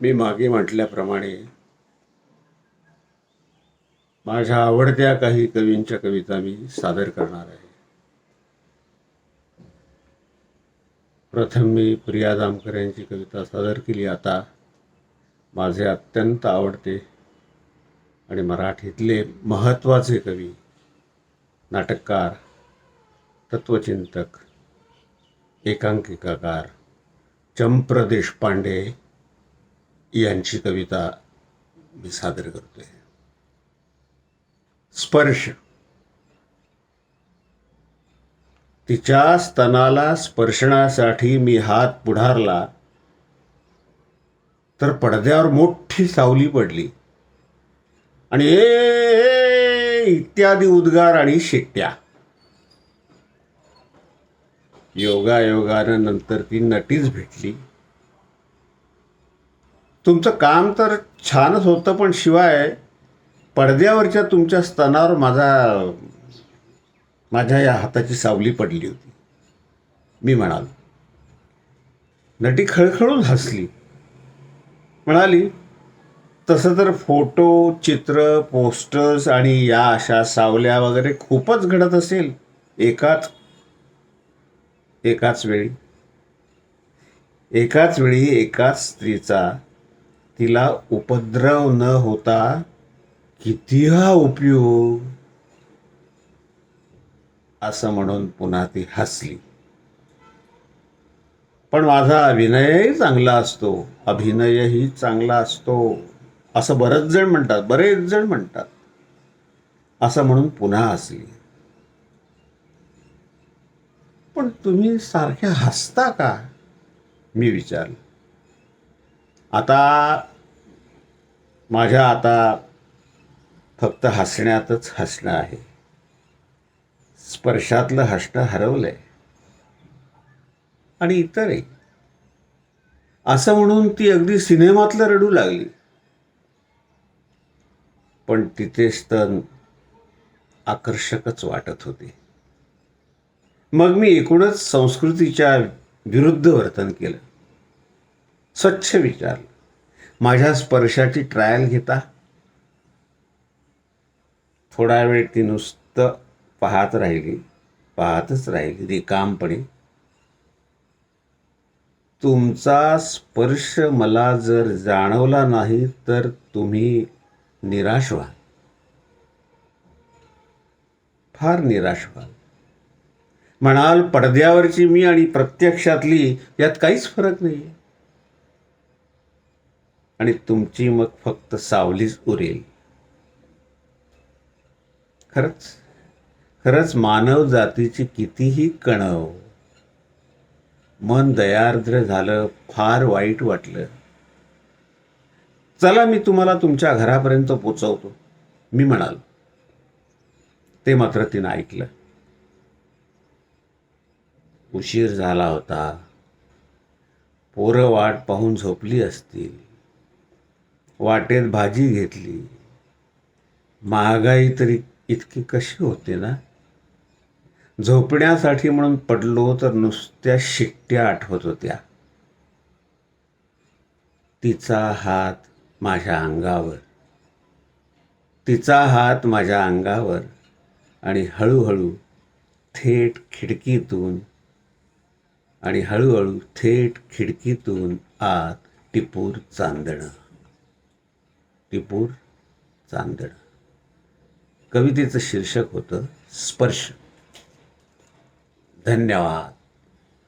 मी मागे म्हटल्याप्रमाणे माझ्या आवडत्या काही कवींच्या कविता मी सादर करणार आहे. प्रथम मी प्रिया दामकर यांची कविता सादर केली. आता माझे अत्यंत आवडते आणि मराठीतले महत्त्वाचे कवी नाटककार तत्वचिंतक एकांकिकाकार चंप्र देशपांडे यांची कविता मी सादर करतोय. स्पर्श. तिच्या स्तनाला स्पर्शनासाठी मी हात पुढारला तर पडद्यावर मोठी सावली पडली. आणि ए, ए इत्यादी उद्गार आणि शिट्ट्या. योगायोगानं नंतर ती नटीच भेटली. तुमचं काम तर छानच होतं पण शिवाय पडद्यावरच्या तुमच्या स्तनावर माझा माझ्या या हाताची सावली पडली होती. मी म्हणालो. नटी खळखळून हसली. म्हणाली तसं तर फोटो चित्र पोस्टर्स आणि या अशा सावल्या वगैरे खूपच घडत असेल एकाच एकाच वेळी. एकाच वेळी एकाच स्त्रीचा तिला उपद्रव न होता किती हा उपयोग? असं म्हणून पुन्हा ती हसली. पण माझा अभिनयही चांगला असतो. अभिनयही चांगला असतो. असं बरेच जण म्हणतात बरेच जण म्हणतात. असं म्हणून पुन्हा हसली. पण तुम्ही सारख्या हसता का? मी विचारलं. आता माझ्या आता फक्त हसण्यातच हसणं आहे. स्पर्शातलं हसणं हरवलंय. आणि इतरही असं म्हणून ती अगदी सिनेमातलं रडू लागली. पण तिचे स्तन आकर्षकच वाटत होते. मग मी एकूणच संस्कृतीच्या विरुद्ध वर्तन केलं. स्वच्छ विचार. माझ्या स्पर्शाची ट्रायल घेता. थोडा वेळ ती नुसतं पाहत राहिली पाहतच राहिली रिकामपणे. तुमचा स्पर्श मला जर जाणवला नाही तर तुम्ही निराश व्हाल फार निराश व्हाल म्हणाल पडद्यावरची मी आणि प्रत्यक्षातली यात काहीच फरक नाही आहे आणि तुमची मग फक्त सावलीच उरेल. खरंच खरंच मानव जातीची कितीही कणव मन दयार्द्र झालं फार वाईट वाटलं. चला मी तुम्हाला तुमच्या घरापर्यंत पोचवतो मी म्हणालो. ते मात्र तिनं ऐकलं. उशीर झाला होता. पोरं वाट पाहून झोपली असतील. वाटेत भाजी घेतली. महागाई तरी इतकी कशी होते ना? झोपण्यासाठी म्हणून पडलो तर नुसत्या शिट्ट्या आठवत होत्या. तिचा हात माझ्या अंगावर. तिचा हात माझ्या अंगावर आणि हळूहळू थेट खिडकीतून आणि हळूहळू थेट खिडकीतून आत टिपूर चांदणं. टिपूर चांदण. कवितेचं शीर्षक होतं स्पर्श. धन्यवाद.